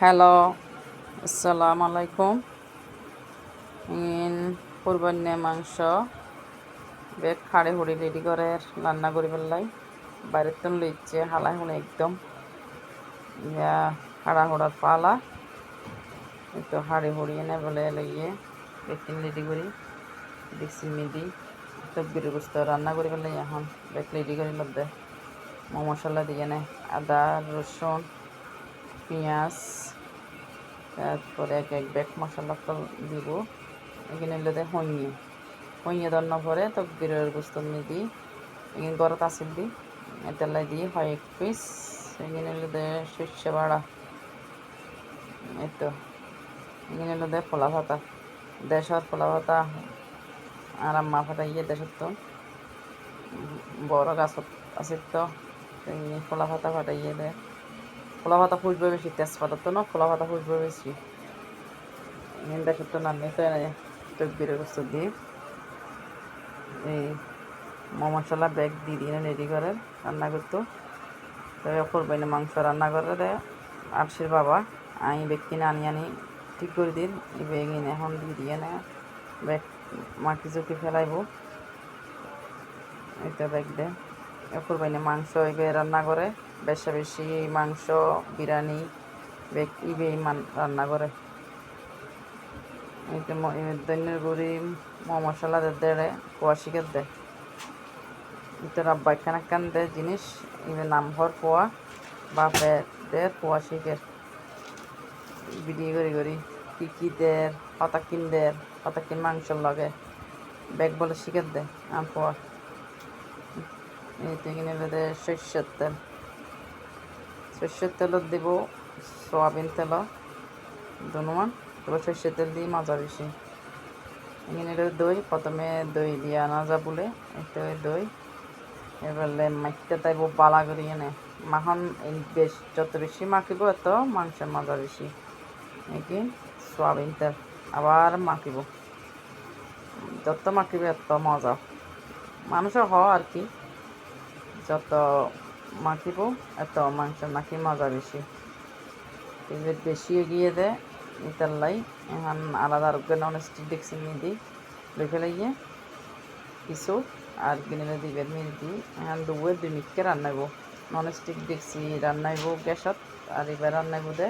Hello, আসসালামু আলাইকুম। In কোরবানি মাংস বেগ খাড়ে হুড়ি রেডি করে রান্না করি পেলাই বাইরের তো লইছে, হালাই হুনে একদম। হাড়া হুড়ার পালা। একটু হাড়ি হুড়ি এনে বলে লইয়ে বেকিন রেডি করি। দেখছি মিদি তকবির গুস্ত রান্না করি পেলাই এখন। বেগ রেডি করি লদ্দে মশলা দিয়ে নে আদা, রসুন পেঁয়াজ, তারপরে এক এক ব্যাগ মশলা দিব। এখানে হলে হইয়ে হইয়ে দেওয়ার পরে তো বিরের গোস্ত নিয়ে দিই। এখানে গরত আসিল দিই এটালাই দিয়ে হয় এক পিস। এখানে হলে শস্য বাড়া, এই তো। এখানে হলে ফোলা ভাতা, দেশর ফোলা ভাতা আর আম্মা ফাটা ইয়ে দেশের তো। বড় গাছ আছে তো ফোলা ভাতা ফাটাইয়ে দেয়। ফোলা ভাতা ফুসবে বেশি তেজপাতা তো না ফোলা ভাতা ফুসবে বেশি নিন্দা করতে না নিতে তকবিরে বস্তু দিয়ে। এই মশলা ব্যাগ দিয়ে দিয়ে রেডি করে, রান্না করতো। তবে করবেন মাংস রান্না করে দেয়। আরশির বাবা আমি ব্যাগ কিনে আনি আনি, ঠিক করে দিন। এই ব্যাগ এনে এখন দিয়ে দিয়ে নে ব্যাগ মাটি চুকি ফেলাইব। এটা ব্যাগ দেয়। করবেন মাংস এবার রান্না করে। বেশি বেশি মাংস, বিরিয়ানি ইবে রান্না করে। দৈন্যের গুড়ি মশলা দেড়ে কুয়াশিকের দেয় এটা রাব্বা এখানে কান দেয় জিনিস? ইবে নাম হর পোয়া বাপে দের পোয়া শিখের ভিডিও করি করি। কি কি দের হতা কিন দের হতা কিন মাংস লাগে। ব্যাগ বলে শিখের দেয় আম পোয়া এই তিনখানে বেঁধে সর্ষের তেল। সর্ষের তেলত দিব, সয়াবিন তেল দুনুমান তবে সর্ষের তেল দিয়ে মাজা বেশি এখানে দই, প্রথমে দই দিয়ে আনা যা বলে এটা দই। এবারে মাখতে তাইব বালা করি এনে। মাখন বেশ, যত বেশি মাখিব এত মাংসের মাজা বেশি নাকি সয়াবিন তেল আবার মাখিব। যত মাখিব এত মজা। মানুষের হ আর কি। যত মাখিব এত মাংস মাখি মজা বেশি। এবার বেশি এগিয়ে দেয় ইতার লাই এখন আলাদা আর নন স্টিক দেখছি নিয়ে দিই লই ফেলাইয়ে কিছু আর কিনে দিবে মিল দিই এখন দুয়ে দুই মিটকে রান্নাইব। নন স্টিক দেখছি রান্নাইব গ্যাসত আর এবার রান্নাইব দে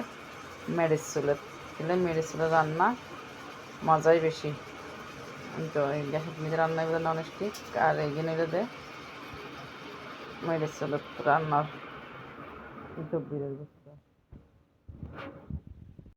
মেডিস চুলের দিলে মেডিস চুলের রান্না মজাই বেশি। তো এই গ্যাসত মিলে রান্নাইব নন স্টিক আর এইখানে দে मैले सोलो पुरा न डुबिरहेको